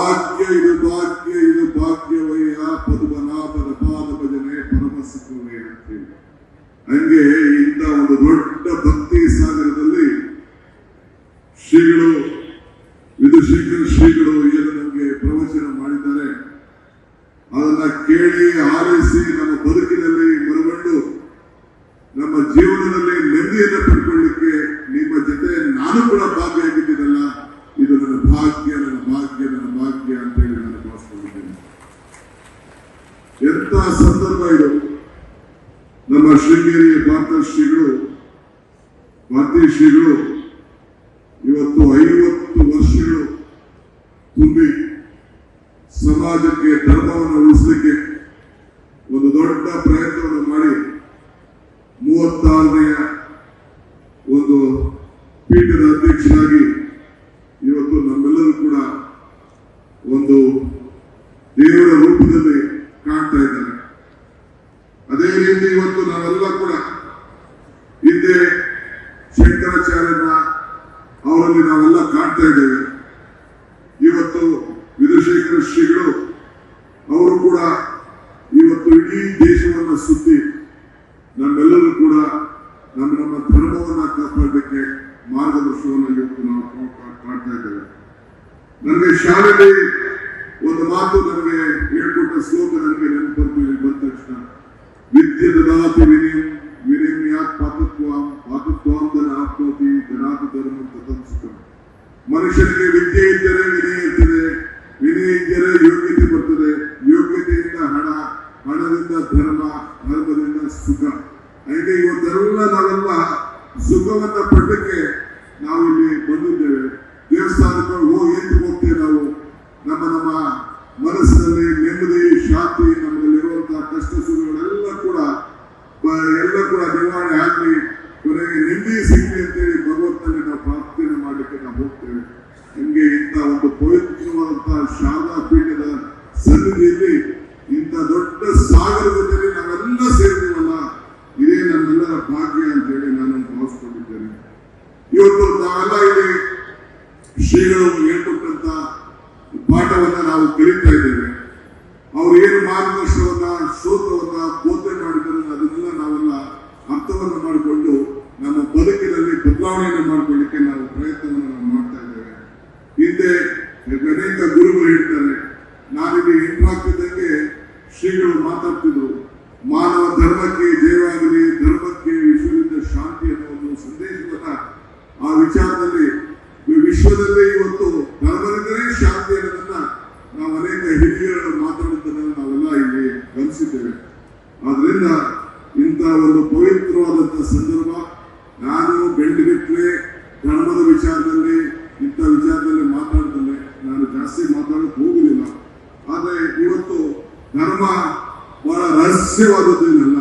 ಭಾಗ್ಯ ಇದು ಭಾಗ್ಯ ಇದು ಭಾಗ್ಯವಯ್ಯ ಪದ್ಮನಾಭನ ಪಾದ ಭಜನೆ ಪರಮ ಸುಖವೇ ಅಂತೇಳಿ ಹಂಗೆ ಇಂಥ ಒಂದು ದೊಡ್ಡ ಭಕ್ತಿ ಸಾಗರದಲ್ಲಿ ಶ್ರೀಗಳು ವಿಧುಶೇಖರ ಶ್ರೀಗಳು ಏನು ನಮಗೆ ಪ್ರವಚನ ಮಾಡಿದ್ದಾರೆ. ಅದನ್ನ ಕೇಳಿ ಆಲಿಸಿ ನಮ್ಮ ಬದುಕಿನಲ್ಲಿ ಮರುಗೊಂಡು ನಮ್ಮ ಜೀವನದಲ್ಲಿ ನೆಮ್ಮದಿಯನ್ನು ಪಡ್ಕೊಳ್ಳಿಕ್ಕೆ ನಿಮ್ಮ ಜೊತೆ ನಾನು ಕೂಡ ಭಾಗಿಯಾಗಿದ್ದೀನಲ್ಲ ಇದು ನನ್ನ ಭಾಗ್ಯ ನನ್ನ ಭಾಗ್ಯ ನನ್ನ ಭಾಗ್ಯ ಅಂತ ಹೇಳಿ ನಾನು ಭಾವಿಸ್ಕೊಂಡಿದ್ದೇನೆ ಸಂದರ್ಭ ಇದು. ನಮ್ಮ ಶೃಂಗೇರಿಯ ಭಾರತ ಶ್ರೀಗಳು ಶ್ರೀಗಳು ಇವತ್ತು ಐವತ್ತು ವರ್ಷಗಳು ತುಂಬಿ ಸಮಾಜಕ್ಕೆ ಧರ್ಮವನ್ನು ಉಳಿಸಲಿಕ್ಕೆ ಒಂದು ದೊಡ್ಡ ಪ್ರಯತ್ನವನ್ನು ಮಾಡಿ ಮೂವತ್ತಾರನೆಯ ಒಂದು ಪೀಠದ ಅಧ್ಯಕ್ಷರಾಗಿ ಇವತ್ತು ನಮ್ಮೆಲ್ಲರೂ ಕೂಡ ಒಂದು ದೇವರ ರೂಪದಲ್ಲಿ ಕಾಣ್ತಾ ಇದ್ದಾರೆ ಇವತ್ತು ನಾವೆಲ್ಲ ಕೂಡ ಹಿಂದೆ ಶಂಕರಾಚಾರ್ಯನ ಅವರಲ್ಲಿ ನಾವೆಲ್ಲ ಕಾಣ್ತಾ ಇದ್ದೇವೆ. ಇವತ್ತು ವಿಧುಶೇಖರ ಶ್ರೀಗಳು ಅವರು ಕೂಡ ಇವತ್ತು ಇಡೀ ದೇಶವನ್ನ ಸುತ್ತಿ ನಮ್ಮೆಲ್ಲರೂ ಕೂಡ ನಮ್ಮ ನಮ್ಮ ಧರ್ಮವನ್ನ ಕಾಪಾಡಲಿಕ್ಕೆ ಮಾರ್ಗದರ್ಶನವನ್ನು ಇವತ್ತು ನಾವು ಕಾಣ್ತಾ ಇದ್ದೇವೆ. ನನಗೆ ಶಾಲೆಯಲ್ಲಿ ಒಂದು ಮಾತು ನನಗೆ ಹೇಳ್ಕೊಟ್ಟ ಶ್ಲೋಕ ನನಗೆ ನೆನಪು ಬಂದ ತಕ್ಷಣ. ವಿದ್ಯೆ ದದಾತಿ ವಿನಿಯಂ ವಿನಯಮ್ಯಾತ್ ಪಾತತ್ವಾಂ ಪಾತತ್ವಾಂ ಧನ ಆಪ್ನೋತಿ ಧನಾತಿ ಧರ್ಮ ತತಂ ಸುಖಂ ಮನುಷ್ಯನಿಗೆ ವಿದ್ಯೆ ಇದ್ದರೆ ವಿನಯ ಇರ್ತದೆ. ವಿನಯ ಇದ್ದರೆ ಯೋಗ್ಯತೆ ಬರ್ತದೆ. ಯೋಗ್ಯತೆಯಿಂದ ಹಣ, ಹಣದಿಂದ ಧರ್ಮ, ಧರ್ಮದಿಂದ ಸುಖ. ಹಾಗೆ ಇವತ್ತೆಲ್ಲ ನಾವೆಲ್ಲ ಸುಖವನ್ನ ಪಡಲಿಕ್ಕೆ ನಾವು ಇಲ್ಲಿ ಎಲ್ಲ ಕೂಡ ನಿವಾರಣೆ ಆಗಲಿ ಕೊನೆಗೆ ನೆಮ್ಮದಿ ಸಿಗಲಿ ಅಂತೇಳಿ ಭಗವಂತನಲ್ಲಿ ನಾವು ಪ್ರಾರ್ಥನೆ ಮಾಡಲಿಕ್ಕೆ ನಾವು ಹೋಗ್ತೇವೆ. ನಿಮಗೆ ಇಂಥ ಒಂದು ಪವಿತ್ರವಾದಂತಹ ಶಾರದಾ ಪೀಠದ ಸನ್ನಿಧಿಯಲ್ಲಿ ಇಂಥ ದೊಡ್ಡ ಸಾಗರದಲ್ಲಿ ನಾವೆಲ್ಲ ಸೇರಿದೀವಲ್ಲ, ಇದೇ ನಮ್ಮೆಲ್ಲರ ಭಾಗ್ಯ ಅಂತೇಳಿ ನಾನು ಭಾವಿಸ್ಕೊಂಡಿದ್ದೇನೆ. ಇವತ್ತು ನಾವೆಲ್ಲ ಇಲ್ಲಿ ಶ್ರೀಗಳು ಹೇಳ್ಕೊಟ್ಟಂತ ಪಾಠವನ್ನ ನಾವು ಕಲಿತಾ ಇದ್ದೇವೆ. ಅವ್ರು ಏನು ಮಾರ್ಗದರ್ಶನವನ್ನ ಶ್ರೋತ್ರವನ್ನ ಬದಲಾವಣೆಯನ್ನು ಮಾಡಿಕೊಳ್ಳಿಕ್ಕೆ ನಾವು ಪ್ರಯತ್ನವನ್ನು ನಾವು ಮಾಡ್ತಾ ಇದ್ದೇವೆ. ಹಿಂದೆ ಅನೇಕ ಗುರುಗಳು ಹೇಳ್ತಾರೆ, ನಾನಿಲ್ಲಿ ಎಂಟಾಗ್ತಿದ್ದಂಗೆ ಶ್ರೀಗಳು ಮಾತಾಡ್ತಿದ್ರು. ಮಾನವ ಧರ್ಮಕ್ಕೆ ಜಯವಾಗಲಿ, ಧರ್ಮಕ್ಕೆ ವಿಶ್ವದಿಂದ ಶಾಂತಿ ಅನ್ನೋ ಒಂದು ಸಂದೇಶವನ್ನ ಆ ವಿಚಾರದಲ್ಲಿ, ವಿಶ್ವದಲ್ಲೇ ಇವತ್ತು ಧರ್ಮದಿಂದಲೇ ಶಾಂತಿ ಅನ್ನೋದನ್ನ ನಾವು ಅನೇಕ ಹಿರಿಯರು ಮಾತಾಡುವುದನ್ನ ನಾವೆಲ್ಲ ಇಲ್ಲಿ ಗಮನಿಸಿದ್ದೇವೆ. ಆದ್ರಿಂದ ಇಂತಹ ಒಂದು ಪವಿತ್ರವಾದಂತಹ ಸಂದರ್ಭ, ನಾನು ಬಹಳ ರಹಸ್ಯವಾದದ್ದು ಏನಲ್ಲ?